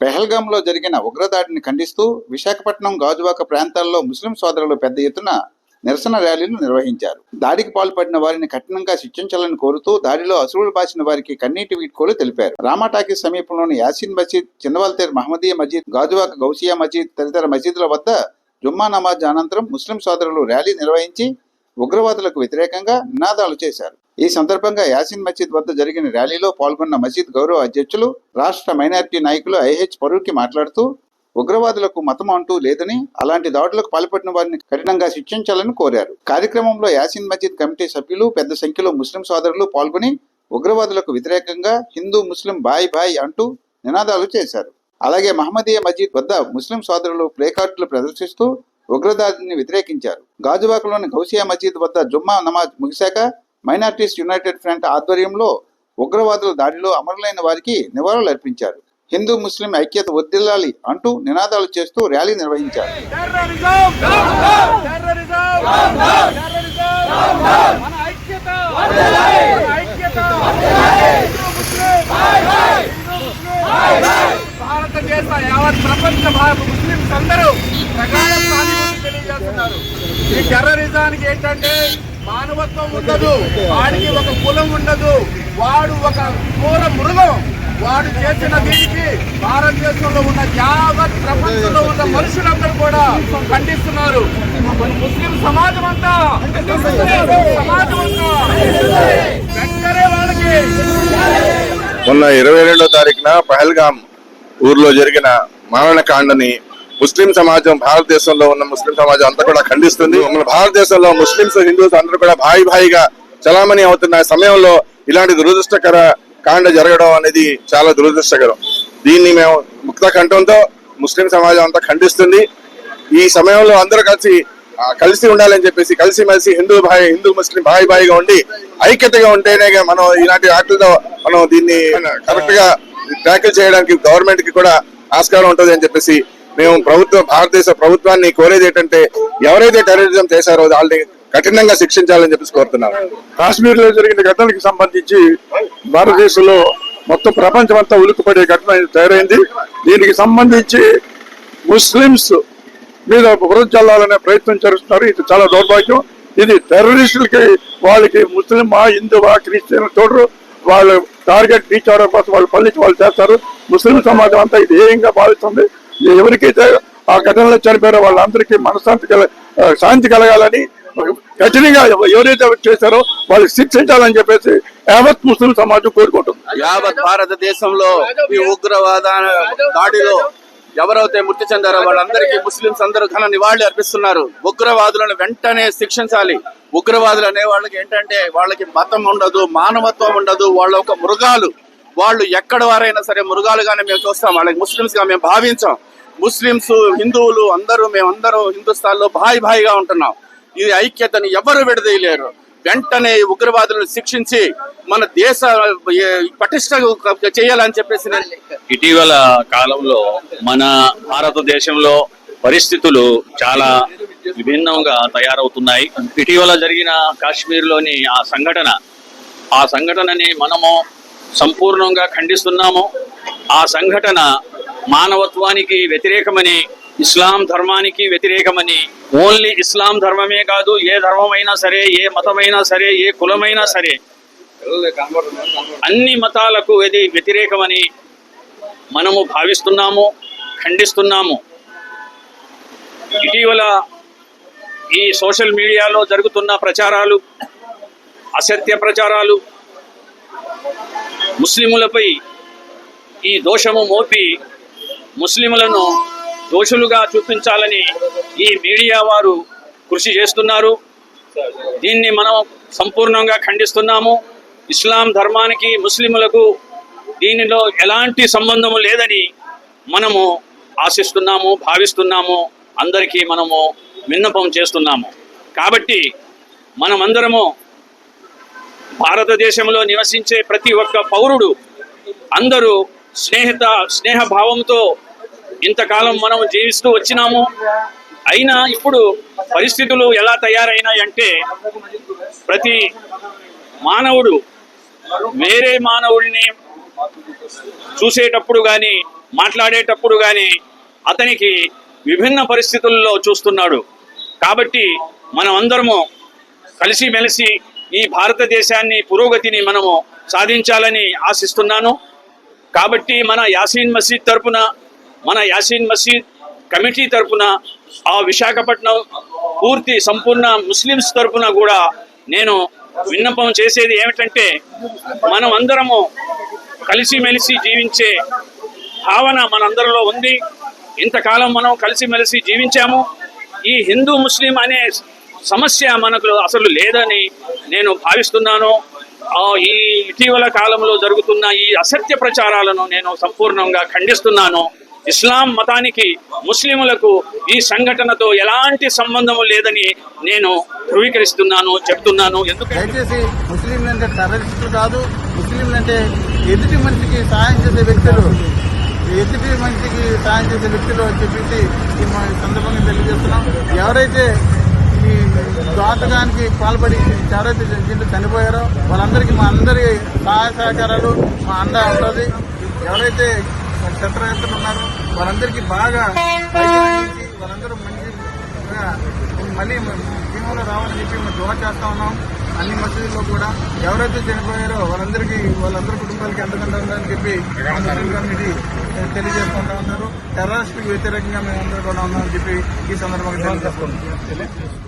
పెహల్గాంలో జరిగిన ఉగ్రదాడిని ఖండిస్తూ విశాఖపట్నం గాజువాక ప్రాంతాల్లో ముస్లిం సోదరులు పెద్ద ఎత్తున నిరసన ర్యాలీలు నిర్వహించారు. దాడికి పాల్పడిన వారిని కఠినంగా శిక్షించాలని కోరుతూ దాడిలో అసురులు బాసిన వారికి కన్నీటి వీడ్కోలు తెలిపారు. రామాటాకీస్ సమీపంలోని యాసిన్ మసీద్ చిన్నవల్తేర్ మహమ్మదీయ మసీద్ గాజువాక గౌసియా మసీద్ తదితర మసీదుల వద్ద జుమ్మా నమాజ్ అనంతరం ముస్లిం సోదరులు ర్యాలీ నిర్వహించి ఉగ్రవాదులకు వ్యతిరేకంగా నినాదాలు చేశారు. ఈ సందర్భంగా యాసిన్ మసీద్ వద్ద జరిగిన ర్యాలీలో పాల్గొన్న మసీద్ గౌరవ అధ్యక్షులు రాష్ట్ర మైనారిటీ నాయకులు ఐహెచ్ పరూకి మాట్లాడుతూ ఉగ్రవాదులకు మతం అంటూ లేదని అలాంటి దాడులకు పాల్పడిన వారిని కఠినంగా శిక్షించాలని కోరారు. కార్యక్రమంలో యాసిన్ మసీద్ కమిటీ సభ్యులు పెద్ద సంఖ్యలో ముస్లిం సోదరులు పాల్గొని ఉగ్రవాదులకు వ్యతిరేకంగా హిందూ ముస్లిం బాయ్ బాయ్ అంటూ నినాదాలు చేశారు. అలాగే మహమ్మదీయ మసీద్ వద్ద ముస్లిం సోదరులు ప్లేకార్డులు ప్రదర్శిస్తూ ఉగ్రదాడిని వ్యతిరేకించారు. గాజువాకలోని గౌసియా మసీద్ వద్ద జుమ్మా నమాజ్ ముగిశాక మైనార్టీస్ యునైటెడ్ ఫ్రంట్ ఆధ్వర్యంలో ఉగ్రవాదుల దాడిలో అమరులైన వారికి నివాళులు అర్పించారు. హిందూ ముస్లిం ఐక్యత వర్ధిల్లాలి అంటూ నినాదాలు చేస్తూ ర్యాలీ నిర్వహించారు. భారతదేశ యావత్ ప్రపంచ ముస్లింస్ అందరూ తెలియజేస్తున్నారు ఈ టెర్రరిజానికి ఏంటంటే మానవత్వం ఉండదు వాడికి ఒక కులం ఉండదు వాడు ఒక ఘోర మృగం. వాడు చేసిన దీనికి భారతదేశంలో ఉన్న యావత్ ప్రపంచంలో ఉన్న మనుషులందరూ కూడా ఖండిస్తున్నారు. ముస్లిం సమాజం అంతా సమాజం అంతా వెంటనే వాళ్ళకి మొన్న ఇరవై రెండో తారీఖున పహల్గాం ఊర్లో జరిగిన మారణకాండని ముస్లిం సమాజం భారతదేశంలో ఉన్న ముస్లిం సమాజం అంతా కూడా ఖండిస్తుంది. మన భారతదేశంలో ముస్లింస్ హిందూస్ అందరూ కూడా భాయి భాయిగా చలామణి అవుతున్న సమయంలో ఇలాంటి దురదృష్టకర కాండ జరగడం అనేది చాలా దురదృష్టకరం. దీన్ని మేము ముక్త కంఠంతో ముస్లిం సమాజం అంతా ఖండిస్తుంది. ఈ సమయంలో అందరూ కలిసి కలిసి ఉండాలని చెప్పేసి కలిసి మెలిసి హిందూ భాయ్ హిందూ ముస్లిం భాయ్ భాయిగా ఉండి ఐక్యతగా ఉంటేనే మనం ఇలాంటి యాక్టులతో మనం దీన్ని కరెక్ట్గా ట్యాకిల్ చేయడానికి గవర్నమెంట్కి కూడా ఆస్కారం ఉంటుంది అని చెప్పేసి మేము ప్రభుత్వం భారతదేశ ప్రభుత్వాన్ని కోరేది ఏంటంటే ఎవరైతే టెర్రరిజం చేశారో వాళ్ళని కఠినంగా శిక్షించాలని చెప్పేసి కోరుతున్నాను కాశ్మీర్లో జరిగిన ఘటనలకు సంబంధించి భారతదేశంలో మొత్తం ప్రపంచం అంతా ఉలిక్కిపడే ఘటన తయారైంది. దీనికి సంబంధించి ముస్లిమ్స్ మీద పురంచల్లాలనే ప్రయత్నం చేస్తున్నారు. ఇది చాలా దౌర్భాగ్యం. ఇది టెర్రరిస్టులకి వాళ్ళకి ముస్లిమా హిందువా క్రిస్టియన్ చూడరు వాళ్ళు టార్గెట్ రీచ్ అవడం కోసం వాళ్ళు పల్లించి వాళ్ళు చేస్తారు. ముస్లిం సమాజం అంతా ఇది ఏంగా భావిస్తుంది? ఎవరికైతే ఆ ఘటనలో చనిపోయారో వాళ్ళందరికీ మనశ్శాంతి కల శాంతి కలగాలని కఠినంగా ఎవరైతే చేశారో వాళ్ళు శిక్షించాలని చెప్పేసి యావత్ ముస్లిం సమాజం కోరుకుంటుంది. యావత్ భారతదేశంలో ఈ ఉగ్రవాద దాడిలో ఎవరైతే మృతి చెందారో వాళ్ళందరికీ ముస్లింస్ అందరూ ఘన నివాళి అర్పిస్తున్నారు. ఉగ్రవాదులను వెంటనే శిక్షించాలి. ఉగ్రవాదులు అనే వాళ్ళకి ఏంటంటే వాళ్ళకి మతం ఉండదు మానవత్వం ఉండదు వాళ్ళ ఒక మృగాలు వాళ్ళు ఎక్కడ వారైనా సరే మృగాలుగానే మేము చూస్తాం. వాళ్ళకి ముస్లిమ్స్గా మేము భావించాం. ముస్లిమ్స్ హిందువులు అందరూ మేమందరూ హిందుస్థాన్లో భాయి భాయిగా ఉంటున్నాం. ఈ ఐక్యతని ఎవరు విడదీయలేరు. వెంటనే ఉగ్రవాదులను శిక్షించి మన దేశ పటిష్ట చేయాలని చెప్పేసి ఇటీవల కాలంలో మన భారతదేశంలో పరిస్థితులు చాలా విభిన్నంగా తయారవుతున్నాయి. ఇటీవల జరిగిన కాశ్మీర్లోని ఆ సంఘటన ఆ సంఘటనని మనము సంపూర్ణంగా ఖండిస్తున్నాము. ఆ సంఘటన మానవత్వానికి వ్యతిరేకమని ఇస్లాం ధర్మానికి వ్యతిరేకమని ఓన్లీ ఇస్లాం ధర్మమే కాదు ఏ ధర్మమైనా సరే ఏ మతమైనా సరే ఏ కులమైనా సరే అన్ని మతాలకు ఇది వ్యతిరేకమని మనము భావిస్తున్నాము ఖండిస్తున్నాము. ఇటీవల ఈ సోషల్ మీడియాలో జరుగుతున్న ప్రచారాలు అసత్య ప్రచారాలు ముస్లిములపై ఈ దోషము మోపి ముస్లిములను దోషులుగా చూపించాలని ఈ మీడియా వారు కృషి చేస్తున్నారు. దీన్ని మనం సంపూర్ణంగా ఖండిస్తున్నాము. ఇస్లాం ధర్మానికి ముస్లిములకు దీనిలో ఎలాంటి సంబంధము లేదని మనము ఆశిస్తున్నాము భావిస్తున్నాము. అందరికీ మనము విన్నపం చేస్తున్నాము. కాబట్టి మనమందరము భారతదేశంలో నివసించే ప్రతి ఒక్క పౌరుడు అందరూ స్నేహిత స్నేహ భావంతో ఇంతకాలం మనం జీవిస్తూ వచ్చినాము. అయినా ఇప్పుడు పరిస్థితులు ఎలా తయారైనాయంటే ప్రతి మానవుడు వేరే మానవుడిని చూసేటప్పుడు కానీ మాట్లాడేటప్పుడు కానీ అతనికి విభిన్న పరిస్థితుల్లో చూస్తున్నాడు. కాబట్టి మనం అందరము కలిసిమెలిసి ఈ భారతదేశాన్ని పురోగతిని మనము సాధించాలని ఆశిస్తున్నాను. కాబట్టి మన యాసీన్ మసీద్ తరపున మన యాసీన్ మసీద్ కమిటీ తరపున ఆ విశాఖపట్నం పూర్తి సంపూర్ణ ముస్లిమ్స్ తరపున కూడా నేను విన్నపం చేసేది ఏమిటంటే మనం అందరము కలిసిమెలిసి జీవించే భావన మనందరిలో ఉంది. ఇంతకాలం మనం కలిసిమెలిసి జీవించాము. ఈ హిందూ ముస్లిం అనే సమస్య మనకు అసలు లేదని నేను భావిస్తున్నాను. ఈ ఇటీవల కాలంలో జరుగుతున్న ఈ అసత్య ప్రచారాలను నేను సంపూర్ణంగా ఖండిస్తున్నాను. ఇస్లాం మతానికి ముస్లిములకు ఈ సంఘటనతో ఎలాంటి సంబంధము లేదని నేను ధృవీకరిస్తున్నాను చెప్తున్నాను. ఎందుకంటే దయచేసి ముస్లింలు అంటే టెర్రరిస్టులు కాదు ముస్లింలు అంటే ఎదుటి మనిషికి సాయం చేసే వ్యక్తులు ఎదుటి మనిషికి సాయం చేసే వ్యక్తులు అని చెప్పేసి ఈ మా సందర్భంగా తెలియజేస్తున్నాం. ఎవరైతే ఈ పాల్పడి ఎవరైతే దీంట్లో చనిపోయారో వాళ్ళందరికీ మా అందరి సహాయ సహకారాలు మా అండ ఉంటుంది. ఎవరైతే శస్త్రవేత్తలు ఉన్నారో వాళ్ళందరికీ బాగా వాళ్ళందరూ మంచిగా మళ్ళీ జీవంలో రావాలని చెప్పి మేము దువా చేస్తా ఉన్నాం. అన్ని మసీదుల్లో కూడా ఎవరైతే చనిపోయారో వాళ్ళందరికీ వాళ్ళందరి కుటుంబాలకి అండదండ ఉందని చెప్పి కమిటీ తెలియజేసుకుంటా ఉన్నారు. టెర్రరిస్ట్ వ్యతిరేకంగా మేము అందరూ కూడా ఉన్నామని చెప్పి ఈ సందర్భంగా తెలియజేసుకుంటున్నాం.